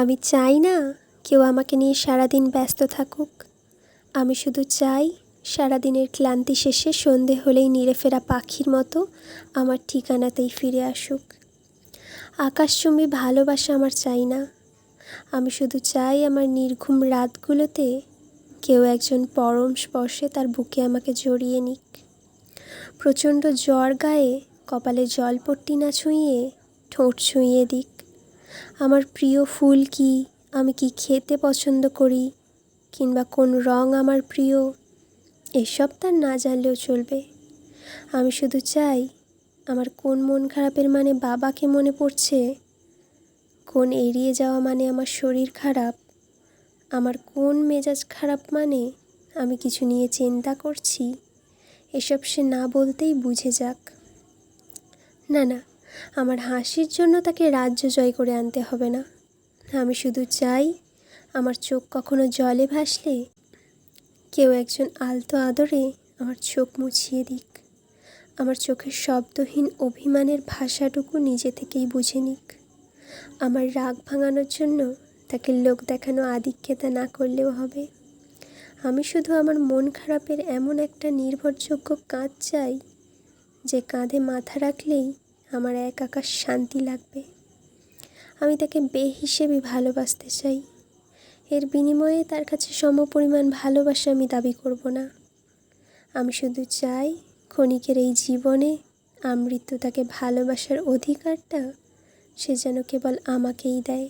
আমি চাই না কেউ আমাকে নিয়ে সারাদিন ব্যস্ত থাকুক। আমি শুধু চাই সারাদিনের ক্লান্তি শেষে সন্ধে হলেই নিড়ে ফেরা পাখির মতো আমার ঠিকানাতেই ফিরে আসুক। আকাশচুম্বী ভালোবাসা আমার চাই না। আমি শুধু চাই আমার নির্ঘুম রাতগুলোতে কেউ একজন পরম স্পর্শে তার বুকে আমাকে জড়িয়ে নিক। প্রচণ্ড জ্বর গায়ে কপালে জলপট্টি না ছুঁয়ে ঠোঁট ছুঁয়ে দিক। আমার প্রিয় ফুল কি? আমি কি খেতে পছন্দ করি? কিংবা কোন রং আমার প্রিয়? এসব তার না জানলেও চলবে। আমি শুধু চাই, আমার কোন মন খারাপের মানে বাবাকে মনে পড়ছে? কোন এড়িয়ে যাওয়া মানে আমার শরীর খারাপ? আমার কোন মেজাজ খারাপ মানে আমি কিছু নিয়ে চিন্তা করছি? এসব সে না বলতেই বুঝে যাক। না না আমার হাসির জন্য তাকে রাজ্য জয় করে আনতে হবে না। আমি শুধু চাই, আমার চোখ কখনো জলে ভাসলে, কেউ একজন আলতো আদরে আমার চোখ মুছিয়ে দিক। আমার চোখের শব্দহীন অভিমানের ভাষাটুকু নিজে থেকেই বুঝে নিক। আমার রাগ ভাঙানোর জন্য তাকে লোক দেখানো আধিক্যতা না করলেও হবে। আমি শুধু আমার মন খারাপের এমন একটা নির্ভরযোগ্য কাঁধ চাই, যে কাঁধে মাথা রাখলেই আমার এক আকাশ শান্তি লাগবে। আমি তাকে বে হিসেবে ভালোবাসতে চাই। এর বিনিময়ে তার কাছে সমপরিমাণ ভালোবাসা আমি দাবি করব না। আমি শুধু চাই ক্ষণিকের এই জীবনে আমৃত্যু তাকে ভালোবাসার অধিকারটা সে যেন কেবল আমাকেই দেয়।